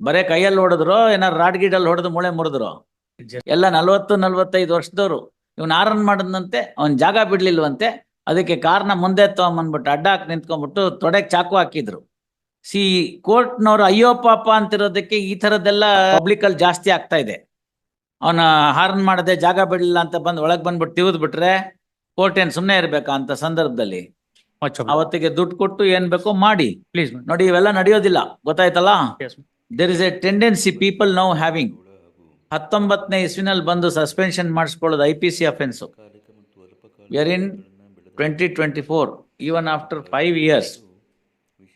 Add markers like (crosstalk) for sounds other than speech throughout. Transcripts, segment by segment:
ಬರೇ ಕೈಯಲ್ಲಿ ಹೊಡೆದ್ರು ಏನಾರು ರಾಡ್ ಗೀಡಲ್ಲಿ ಹೊಡೆದು ಮೂಳೆ ಮುರಿದ್ರು. ಎಲ್ಲ ನಲ್ವತ್ತು ನಲ್ವತ್ತೈದು ವರ್ಷದವ್ರು. ಇವ್ನ ಆರನ್ ಮಾಡದಂತೆ ಅವ್ನ್ ಜಾಗ ಬಿಡ್ಲಿಲ್ವಂತೆ ಅದಕ್ಕೆ ಕಾರ್ನ ಮುಂದೆ ತಗೊಂಬಂದ್ಬಿಟ್ಟು ಅಡ್ಡ ಹಾಕಿ ನಿಂತ್ಕೊಂಡ್ಬಿಟ್ಟು ತೊಡೆಗೆ ಚಾಕು ಹಾಕಿದ್ರು. ಸಿ ಕೋರ್ಟ್ನವ್ರು ಅಯ್ಯೋ ಪಾಪ ಅಂತಿರೋದಕ್ಕೆ ಈ ತರದ್ದೆಲ್ಲ ಪಬ್ಲಿಕ್ ಅಲ್ಲಿ ಜಾಸ್ತಿ ಆಗ್ತಾ ಇದೆ. ಅವನ ಹಾರನ್ ಮಾಡದೆ ಜಾಗ ಬಿಡ್ಲಿಲ್ಲ ಅಂತ ಬಂದ್ ಒಳಗ್ ಬಂದ್ಬಿಟ್ಟು ತಿವಿದ್ ಬಿಟ್ರೆ ಕೋರ್ಟ್ ಏನ್ ಸುಮ್ನೆ ಇರಬೇಕಾ ಅಂತ ಸಂದರ್ಭದಲ್ಲಿ. ಅವತ್ತಿಗೆ ದುಡ್ಡು ಕೊಟ್ಟು ಏನ್ ಬೇಕೋ ಮಾಡಿ. ಪ್ಲೀಸ್ ನೋಡಿ ಇವೆಲ್ಲ ನಡೆಯೋದಿಲ್ಲ. ಗೊತ್ತಾಯ್ತಲ್ಲ. There is a tendency people now having ಹತ್ತೊಂಬತ್ತನೇ ಇಸ್ವಿನಲ್ಲಿ ಬಂದು suspension ಮಾಡಿಸ್ಕೊಳ್ಳೋದು I P C offence were in twenty twenty four even after five years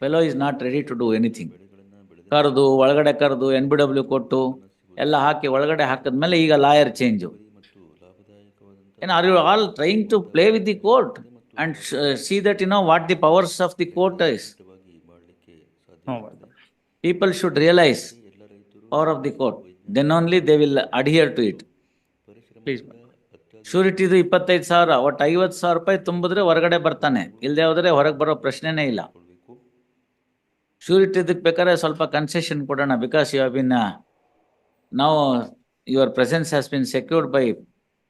fellow is not ready to do anything ಕರೆದು, ಒಳಗಡೆ ಕರೆದು ಎನ್ ಬಿ ಡಬ್ಲ್ಯೂ ಕೊಟ್ಟು, ಎಲ್ಲ ಹಾಕಿ ಒಳಗಡೆ ಹಾಕಿದ್ಮೇಲೆ ಈಗ ಲಾಯರ್ ಚೇಂಜು ಏನು are you all trying to play with the court and see that you know what the powers of the court is people should realize power of the court. Then only they will adhere to it. Please ಶೂರಿಟಿದು ಇಪ್ಪತ್ತೈದು ಸಾವಿರ ಒಟ್ಟು ಐವತ್ತು ಸಾವಿರ ರೂಪಾಯಿ ತುಂಬಿದ್ರೆ ಹೊರಗಡೆ ಬರ್ತಾನೆ ಇಲ್ಲದೆ ಹೋದ್ರೆ ಹೊರಗೆ ಬರೋ ಪ್ರಶ್ನೆನೇ ಇಲ್ಲ ಶೂರಿಟಿದಕ್ಕೆ ಬೇಕಾದ್ರೆ ಸ್ವಲ್ಪ ಕನ್ಸೆಷನ್ ಕೊಡೋಣ ಬಿಕಾಸ್ ಯು ಹ್ಯಾವ್ ಬಿನ್ ನಾವು your presence has been secured by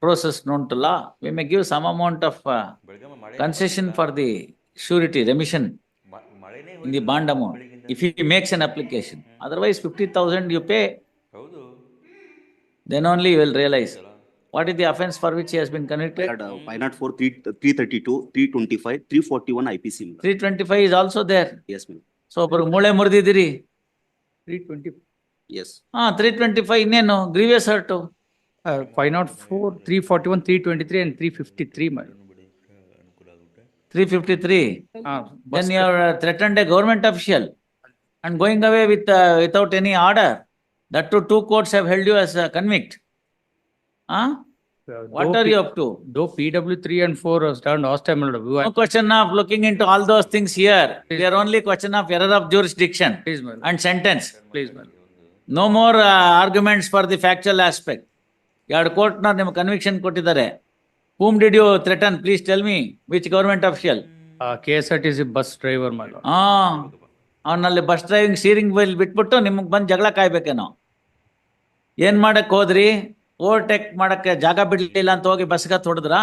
process known to law we may give some amount of concession for the surety remission in the bond amount, if he makes an application. Otherwise, fifty thousand you pay, then only you will realize what is the offense for which he has been convicted. Five not four, three, three thirty-two, three twenty-five, three forty-one IPC. ma'am. Three twenty-five is also there. Yes, ma'am. So, ಒಬ್ರಿಗೆ ಮೂಳೆ ಮುರಿದಿದ್ದೀರಿ. Three twenty, Yes. ಹಾ, three twenty five ಇನ್ನೇನು grievous hurt. uh, not four, three forty-one, three twenty-three and three fifty-three, madam. Three fifty three. Ah, Then you have threatened a government official and going away with, uh, without any order. That too, two courts have held you as a convict. Huh? What are you up to? Though PW three and four was done last time, madam. we No question of looking into all those things here. They are only question of error of jurisdiction Please, and sentence. Please. No more uh, arguments for the factual aspect. ಎರಡು ಕೋರ್ಟ್ನ ನಿಮ್ಗೆ conviction ಕೊಟ್ಟಿದ್ದಾರೆ. Whom did you threaten? Please tell me. Which government official? Uh, KSRTC bus driver, madam. ಆ ಅವನಲ್ಲಿ bus driving steering ಬೈಲ್ ಬಿಟ್ಬಿಟ್ಟು ನಿಮಗೆ ಬಂದು ಜಗಳ ಕಾಯ್ಬೇಕೇನೋ. ಏನ್ ಮಾಡಕ್ ಹೋದ್ರಿ? ಓವರ್ಟೇಕ್ ಮಾಡಕ್ಕೆ ಜಾಗ ಬಿಡಲಿಲ್ಲ ಅಂತ ಹೋಗಿ ಬಸ್ಗೆ ಹೊಡೆದ್ರಾ?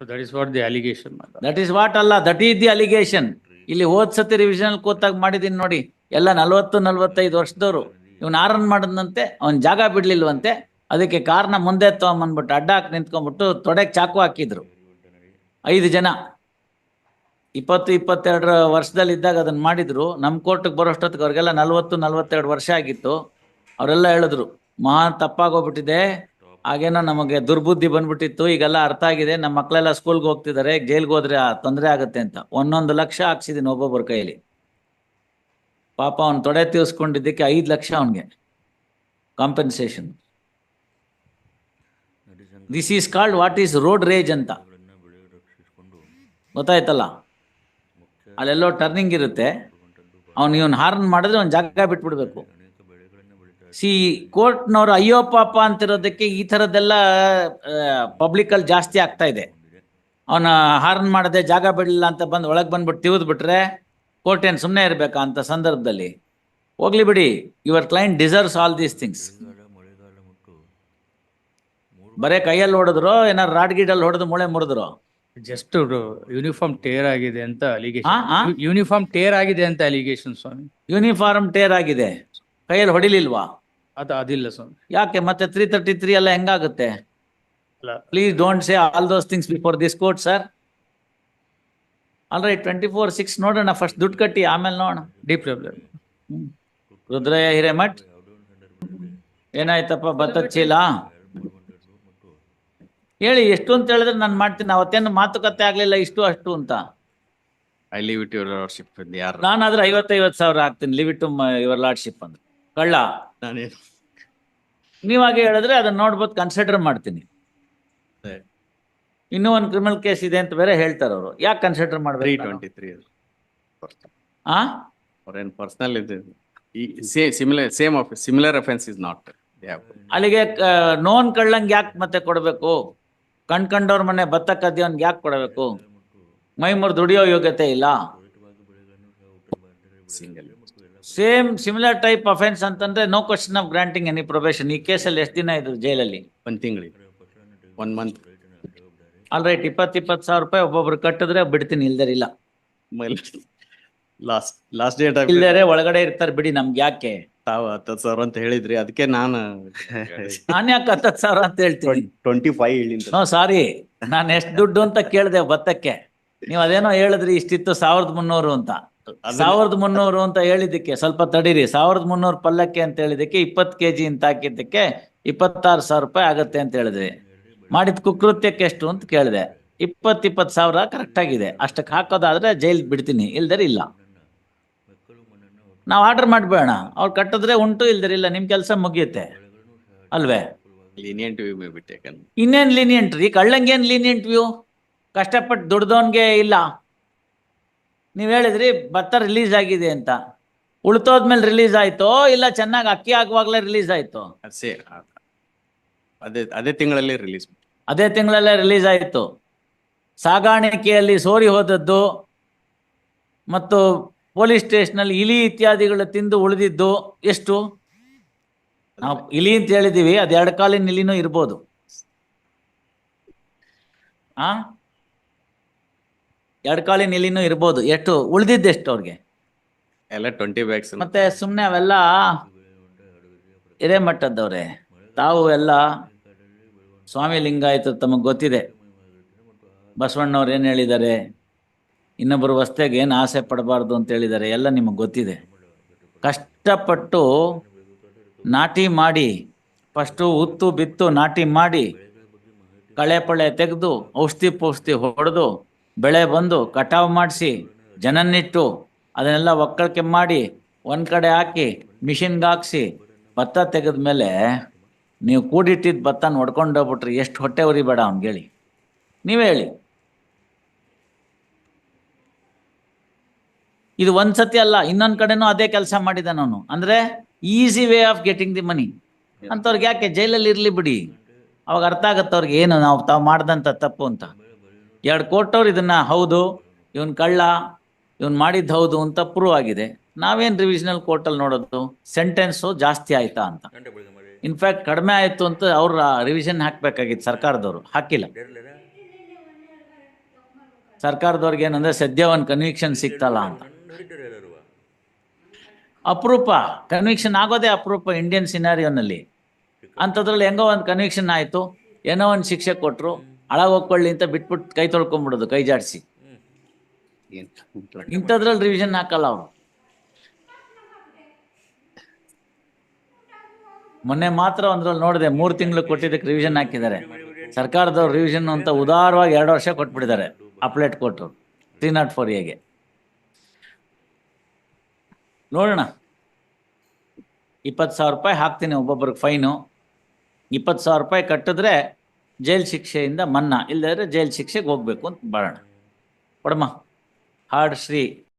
That is what the allegation. That is what ಅಲ್ಲ ದಟ್ ಈಸ್ ದಿ ಅಲಿಗೇಷನ್ ಇಲ್ಲಿ ಹೋದ್ ಸತಿ ರಿವಿಷನ್ ಕೂತಾಗ ಮಾಡಿದೀನಿ ನೋಡಿ ಎಲ್ಲ ನಲ್ವತ್ತು ನಲ್ವತ್ತೈದು ವರ್ಷದವರು ಇವ್ನ ಆರನ್ ಮಾಡದಂತೆ ಅವ್ನ್ ಜಾಗ ಬಿಡ್ಲಿಲ್ವಂತೆ ಅದಕ್ಕೆ ಕಾರ್ನ ಮುಂದೆ ತಗೊಂಬಂದ್ಬಿಟ್ಟು ಅಡ್ಡ ಹಾಕಿ ನಿಂತ್ಕೊಂಡ್ಬಿಟ್ಟು ತೊಡೆಗೆ ಚಾಕು ಹಾಕಿದ್ರು ಐದು ಜನ ಇಪ್ಪತ್ತು, ಇಪ್ಪತ್ತೆರಡರ ವರ್ಷದಲ್ಲಿ ಇದ್ದಾಗ ಅದನ್ನ ಮಾಡಿದ್ರು. ನಮ್ಮ ಕೋರ್ಟ್ಗೆ ಬರೋಷ್ಟೊತ್ತಿಗೆ ಅವ್ರಿಗೆಲ್ಲ ನಲ್ವತ್ತು, ನಲವತ್ತೆರಡು ವರ್ಷ ಆಗಿತ್ತು. ಅವರೆಲ್ಲ ಹೇಳಿದ್ರು ಮಹಾ ತಪ್ಪಾಗೋಗ್ಬಿಟ್ಟಿದೆ. ಹಾಗೇನೋ ನಮಗೆ ದುರ್ಬುದ್ಧಿ ಬಂದ್ಬಿಟ್ಟಿತ್ತು. ಈಗೆಲ್ಲ ಅರ್ಥ ಆಗಿದೆ. ನಮ್ಮ ಮಕ್ಕಳೆಲ್ಲ ಸ್ಕೂಲ್ಗೆ ಹೋಗ್ತಿದ್ದಾರೆ. ಜೈಲ್ಗೆ ಹೋದ್ರೆ ತೊಂದರೆ ಆಗುತ್ತೆ ಅಂತ. ಒಂದೊಂದು ಲಕ್ಷ ಹಾಕ್ಸಿದ್ದೀನಿ ಒಬ್ಬೊಬ್ಬರ ಕೈಯಲ್ಲಿ. ಪಾಪ ಅವ್ನು ತೊಡೆ ತೀರ್ಸ್ಕೊಂಡಿದ್ದಕ್ಕೆ ಐದು ಲಕ್ಷ ಅವನಿಗೆ compensation this is called what is road rage ಅಂತ. ಗೊತ್ತಾಯ್ತಲ್ಲ? ಅಲ್ಲೆಲ್ಲೋ ಟರ್ನಿಂಗ್ ಇರುತ್ತೆ. ಅವ್ನು ಇವನ್ ಹಾರ್ನ್ ಮಾಡಿದ್ರೆ ಅವ್ನು ಜಾಗ ಬಿಟ್ಬಿಡ್ಬೇಕು. ಸಿ ಕೋರ್ಟ್ನವರು ಅಯ್ಯೋ ಪಾಪ ಅಂತಿರೋದಕ್ಕೆ ಈ ಥರದ್ದೆಲ್ಲ ಪಬ್ಲಿಕ್ ಅಲ್ಲಿ ಜಾಸ್ತಿ ಆಗ್ತಾ ಇದೆ. ಅವನ ಹಾರ್ನ್ ಮಾಡದೆ ಜಾಗ ಬಿಡಲಿಲ್ಲ ಅಂತ ಬಂದು ಒಳಗೆ ಬಂದ್ಬಿಟ್ಟು ತಿವಿದ್ ಬಿಟ್ರೆ ಕೋರ್ಟ್ ಏನು ಸುಮ್ಮನೆ ಇರಬೇಕಾ ಅಂತ ಸಂದರ್ಭದಲ್ಲಿ. ಹೋಗ್ಲಿ ಬಿಡಿ your client deserves all these things ಬರೇ ಕೈಯಲ್ಲಿ ಹೊಡೆದ್ರು, ಏನಾರು ರಾಡ್ ಗೀಡಲ್ಲಿ ಹೊಡೆದು ಮೂಳೆ ಮುರಿದ್ರು? Just ಯೂನಿಫಾರ್ಮ್ ಟೇರ್ ಆಗಿದೆ ಅಂತ? ಅಲಿಗೇಶನ್ ಯೂನಿಫಾರ್ಮ್ ಟೇರ್ ಆಗಿದೆ ಅಂತ ಅಲಿಗೇಶನ್ ಸ್ವಾಮಿ. ಯೂನಿಫಾರ್ಮ್ ಟೇರ್ ಆಗಿದೆ. ಕೈಯಲ್ಲಿ ಹೊಡಿಲಿಲ್ವಾ? ಅದು ಅದಿಲ್ಲ ಸ್ವಾಮಿ. ಯಾಕೆ ಮತ್ತೆ ತ್ರೀ ತರ್ಟಿ ತ್ರೀ ಎಲ್ಲ ಹೆಂಗಾಗುತ್ತೆ? Please don't say all those things before this court sir all right twenty four six ನೋಡೋಣ ಫಸ್ಟ್ ದುಡ್ಡು ಕಟ್ಟಿ ಆಮೇಲೆ ನೋಡೋಣ. Deep problem Rudrayya Hiremath? ಏನಾಯ್ತಪ್ಪ ಭತ್ತದ ಚೀಲ? ಹೇಳಿ ಎಷ್ಟು ಅಂತ ಹೇಳಿದ್ರೆ ನಾನು ಮಾಡ್ತೀನಿ. ಅವತ್ತೇನು ಮಾತುಕತೆ ಆಗ್ಲಿಲ್ಲ ಇಷ್ಟು ಅಷ್ಟು ಅಂತ. I leave it your lordship ಯಾರು. ನಾನಾದ್ರೆ ಐವತ್ತೈವತ್ತು ಸಾವಿರ ಹಾಕ್ತೀನಿ. ಲಿವ್ ಇಟ್ ಯುವರ್ ಲಾರ್ಡ್ಶಿಪ್ ಅಂದ್ರೆ ಕಳ್ಳ ನಾನೇನು? ನೀವಾಗೆ ಹೇಳಿದ್ರೆ ಅದನ್ನ ನೋಡ್ಬೋದು ಕನ್ಸಿಡರ್ ಮಾಡ್ತೀನಿ. ಇನ್ನೂ ಒಂದು ಕ್ರಿಮಿನಲ್ ಕೇಸ್ ಇದೆ ಅಂತ ಬೇರೆ ಹೇಳ್ತಾರೆ ಅವರು. ಯಾಕೆ ಕನ್ಸಿಡರ್ ತ್ರೀ ಮಾಡ್ಬೇಕು ಟ್ವೆಂಟಿ ತ್ರೀ ಆ? ಅವ್ರೇನು ಪರ್ಸನಲ್ ಇದೆ. ಈ same similar same of similar offence is not ಅಲ್ಲಿಗೆ ನೋನ್ ಕಳ್ಳಂಗೆ ಯಾಕೆ ಮತ್ತೆ ಕೊಡಬೇಕು? ಕಣ್ ಕಂಡವ್ರ ಮನೆ ಭತ್ತ ಕದ್ದಿಯವ್ನ್ಗೆ ಯಾಕೆ ಕೊಡಬೇಕು? ಮೈಮೂರು ದುಡಿಯೋ ಯೋಗ್ಯತೆ ಇಲ್ಲ. ಸೇಮ್ ಸಿಮಿಲರ್ ಟೈಪ್ ಅಫೆನ್ಸ್ ಅಂತಂದ್ರೆ no question of granting any probation ಈ ಕೇಸಲ್ಲಿ ಎಷ್ಟು ದಿನ ಇದ್ರು ಜೈಲಲ್ಲಿ? ಒಂದ್ ತಿಂಗಳಿಗೆ ಒನ್ ಮಂತ್ ಆಲ್ ರೈಟ್ ಇಪ್ಪತ್ ಇಪ್ಪತ್ತು ಸಾವಿರ ರೂಪಾಯಿ ಒಬ್ಬೊಬ್ರು ಕಟ್ಟಿದ್ರೆ ಬಿಡ್ತೀನಿ ಇಲ್ದರೆ ಇಲ್ಲ. ಲಾಸ್ಟ್ ಲಾಸ್ಟ್ ಡೇಟ್ ಇಲ್ದರೆ ಒಳಗಡೆ ಇರ್ತಾರೆ ಬಿಡಿ ನಮ್ಗೆ ಯಾಕೆ? ತಾವು ಹತ್ತತ್ತು ಸಾವಿರ ಅಂತ ಹೇಳಿದ್ರಿ ಅದಕ್ಕೆ ನಾನು (laughs) ನಾನ್ ಯಾಕೆ ಹತ್ತತ್ತು ಸಾವಿರ ಅಂತ ಹೇಳ್ತೀನಿ? ಟ್ವೆಂಟಿ ಫೈವ್ ಹೇಳಿಂದ ಹ್ಞೂ ಸಾರಿ. ನಾನು ಎಷ್ಟು ದುಡ್ಡು ಅಂತ ಕೇಳಿದೆ ಭತ್ತಕ್ಕೆ. ನೀವು ಅದೇನೋ ಹೇಳಿದ್ರಿ ಇಷ್ಟಿತ್ತು ಸಾವಿರದ ಮುನ್ನೂರು ಅಂತ. ಸಾವಿರದ ಮುನ್ನೂರು ಅಂತ ಹೇಳಿದ್ದಕ್ಕೆ ಸ್ವಲ್ಪ ತಡೀರಿ. ಸಾವಿರದ ಮುನ್ನೂರು ಪಲ್ಲಕ್ಕೆ ಅಂತ ಹೇಳಿದಕ್ಕೆ ಇಪ್ಪತ್ತು ಕೆಜಿ ಅಂತ ಹಾಕಿದ್ದಕ್ಕೆ ಇಪ್ಪತ್ತಾರು ಸಾವಿರ ರೂಪಾಯಿ ಆಗತ್ತೆ ಅಂತ ಹೇಳಿದ್ರಿ. ಮಾಡಿದ ಕುಕೃತ್ಯಕ್ಕೆ ಎಷ್ಟು ಅಂತ ಕೇಳಿದೆ. ಇಪ್ಪತ್ತಿಪ್ಪತ್ತು ಇಪ್ಪತ್ತು ಸಾವಿರ ಕರೆಕ್ಟ್ ಆಗಿದೆ. ಅಷ್ಟಕ್ಕೆ ಹಾಕೋದಾದ್ರೆ ಜೈಲ್ ಬಿಡ್ತೀನಿ. ಇಲ್ದರೆ ಇಲ್ಲ. ನಾವು ಆರ್ಡರ್ ಮಾಡ್ಬೇಡ ಅವ್ರು ಕಟ್ಟಿದ್ರೆ ಉಂಟು ಇಲ್ದಿರ ಇಲ್ಲ ನಿಮ್ ಕೆಲಸ ಮುಗಿಯುತ್ತೆ. ಅಲ್ವೇ? ಲೀನಿಯಂಟ್ ವ್ಯೂ ಬಿಟ್ಟೆ be taken. ಇನ್ನೇನ್ ಲೀನಿಯಂಟ್ ರೀ ಕಳ್ಳಂಗೇನ್ ಲೀನಿಯಂಟ್ ವ್ಯೂ ಕಷ್ಟಪಟ್ಟು ದುಡ್ದವನ್ಗೆ ಇಲ್ಲ. ನೀವ್ ಹೇಳಿದ್ರಿ ಭತ್ತ ರಿಲೀಸ್ ಆಗಿದೆ ಅಂತ. ಉಳ್ತೋದ್ಮೇಲೆ ರಿಲೀಸ್ ಆಯ್ತು ಇಲ್ಲ ಚೆನ್ನಾಗಿ ಅಕ್ಕಿ ಆಗುವಾಗ್ಲೇ ರಿಲೀಸ್ ಆಯ್ತು? ಸೇ ಅದೇ ಅದೇ ತಿಂಗಳಲ್ಲಿ ರಿಲೀಸ್ ಅದೇ ತಿಂಗಳಲ್ಲೇ ರಿಲೀಸ್ ಆಯಿತು. ಸಾಗಾಣಿಕೆಯಲ್ಲಿ ಸೋರಿ ಹೋದದ್ದು ಮತ್ತು ಪೊಲೀಸ್ ಸ್ಟೇಷನಲ್ಲಿ ಇಲಿ ಇತ್ಯಾದಿಗಳು ತಿಂದು ಉಳಿದಿದ್ದು ಎಷ್ಟು? ನಾವು ಇಲಿ ಅಂತ ಹೇಳಿದೀವಿ ಅದು ಎರಡು ಕಾಲಿನ ಇಲಿನೂ ಇರ್ಬೋದು. ಆ? ಎರಡು ಕಾಲಿನ ಇಲಿನೂ ಇರ್ಬೋದು. ಎಷ್ಟು? ಉಳಿದಿದ್ದೆಷ್ಟು ಅವ್ರಿಗೆ? ಎಲ್ಲ ಟ್ವೆಂಟಿ ಬ್ಯಾಗ್ಸ್ ಮತ್ತೆ ಸುಮ್ಮನೆ ಅವೆಲ್ಲ ಹಿರೇಮಠದ್ದವ್ರೆ ತಾವು ಎಲ್ಲ ಸ್ವಾಮಿ ಲಿಂಗಾಯತ ತಮಗೆ ಗೊತ್ತಿದೆ. ಬಸವಣ್ಣವ್ರು ಏನು ಹೇಳಿದ್ದಾರೆ? ಇನ್ನೊಬ್ಬರು ವಸ್ತೆಗೆ ಏನು ಆಸೆ ಪಡಬಾರ್ದು ಅಂತ ಹೇಳಿದ್ದಾರೆ ಎಲ್ಲ ನಿಮಗೆ ಗೊತ್ತಿದೆ. ಕಷ್ಟಪಟ್ಟು ನಾಟಿ ಮಾಡಿ, ಫಸ್ಟು ಉತ್ತು ಬಿತ್ತು ನಾಟಿ ಮಾಡಿ, ಕಳೆ ಪಳೆ ತೆಗೆದು, ಔಷಧಿ ಪೌಷ್ಠಿ ಹೊಡೆದು, ಬೆಳೆ ಬಂದು, ಕಟಾವು ಮಾಡಿಸಿ, ಜನನ್ನಿಟ್ಟು, ಅದನ್ನೆಲ್ಲ ಒಕ್ಕಳಿಕೆ ಮಾಡಿ, ಒಂದು ಕಡೆ ಹಾಕಿ, ಮಿಷಿನ್ಗೆ ಹಾಕ್ಸಿ, ಭತ್ತ ತೆಗೆದ ಮೇಲೆ ನೀವು ಕೂಡಿಟ್ಟಿದ್ದ ಭತ್ತನ ನೋಡ್ಕೊಂಡು ಹೋಗ್ಬಿಟ್ರಿ, ಎಷ್ಟು ಹೊಟ್ಟೆ ಉರಿಬೇಡ ಅವ್ನಿಗೆ ಹೇಳಿ ನೀವೇ ಹೇಳಿ. ಇದು ಒಂದ್ ಸತಿ ಅಲ್ಲ, ಇನ್ನೊಂದ್ ಕಡೆನೂ ಅದೇ ಕೆಲಸ ಮಾಡಿದೆ ನಾನು. ಅಂದ್ರೆ easy way of getting the money ಅಂತವ್ರಿಗೆ ಯಾಕೆ ಜೈಲಲ್ಲಿ ಇರ್ಲಿ ಬಿಡಿ. ಅವಾಗ ಅರ್ಥ ಆಗತ್ತೆ ಅವ್ರಿಗೆ ಏನು ನಾವು ತಾವು ಮಾಡ್ದಂತ ತಪ್ಪು ಅಂತ. ಎರಡು ಕೋಟವ್ರು ಇದನ್ನ, ಹೌದು, ಇವನ್ ಕಳ್ಳ, ಇವನ್ ಮಾಡಿದ್ದು ಹೌದು ಅಂತ ಪ್ರೂವ್ ಆಗಿದೆ. ನಾವೇನ್ ರಿವಿಷನಲ್ ಕೋರ್ಟಲ್ಲಿ ನೋಡೋದು? ಸೆಂಟೆನ್ಸು ಜಾಸ್ತಿ ಆಯ್ತಾ ಅಂತ. ಇನ್ಫ್ಯಾಕ್ಟ್ ಕಡಿಮೆ ಆಯ್ತು ಅಂತ ಅವ್ರ ರಿವಿಷನ್ ಹಾಕ್ಬೇಕಾಗಿತ್ತು ಸರ್ಕಾರದವರು. ಹಾಕಿಲ್ಲ. ಸರ್ಕಾರದವ್ರಿಗೆ ಏನಂದ್ರೆ ಸದ್ಯ ಒಂದು ಕನ್ವಿಕ್ಷನ್ ಸಿಕ್ತಲ್ಲ ಅಂತ. ಅಪರೂಪ ಕನ್ವಿಕ್ಷನ್ ಆಗೋದೇ ಅಪರೂಪ ಇಂಡಿಯನ್ ಸಿನಾರಿಯೋನಲ್ಲಿ ಅಂಥದ್ರಲ್ಲಿ ಹೆಂಗೋ ಒಂದು ಕನ್ವಿಕ್ಷನ್ ಆಯಿತು ಏನೋ ಒಂದು ಶಿಕ್ಷೆ ಕೊಟ್ಟರು ಹೋಗ್ಕೊಳ್ಳಿ ಅಂತ ಬಿಟ್ಬಿಟ್ಟು ಕೈ ತೊಳ್ಕೊಂಬಿಡೋದು ಕೈ ಜಾಡಿಸಿ. ಇಂಥದ್ರಲ್ಲಿ ರಿವಿಷನ್ ಹಾಕಲ್ಲ ಅವರು. ಮೊನ್ನೆ ಮಾತ್ರ ಒಂದ್ರಲ್ಲಿ ನೋಡಿದೆ ಮೂರು ತಿಂಗಳು ಕೊಟ್ಟಿದ್ದಕ್ಕೆ ರಿವಿಷನ್ ಹಾಕಿದ್ದಾರೆ. ಸರ್ಕಾರದವ್ರು ರಿವಿಷನ್ ಅಂತ ಉದಾರವಾಗಿ ಎರಡು ವರ್ಷ ಕೊಟ್ಬಿಟ್ಟಿದ್ದಾರೆ ಅಪ್ಲೇಟ್ ಕೊಟ್ಟರು ತ್ರೀ ನಾಟ್ ಫೋರ್ ಎಗೆ ನೋಡೋಣ. ಇಪ್ಪತ್ತು ಸಾವಿರ ರೂಪಾಯಿ ಹಾಕ್ತೀನಿ ಒಬ್ಬೊಬ್ರಿಗೆ ಫೈನು ಇಪ್ಪತ್ತು ಸಾವಿರ ರೂಪಾಯಿ ಕಟ್ಟಿದ್ರೆ ಜೈಲ್ ಶಿಕ್ಷೆಯಿಂದ ಮನ್ನ ಇಲ್ಲದ್ರೆ ಜೈಲ್ ಶಿಕ್ಷೆಗೆ ಹೋಗ್ಬೇಕು ಅಂತ ಬರೋಣ ಕೊಡಮ್ಮ. ಹಾಡ್ ಶ್ರೀ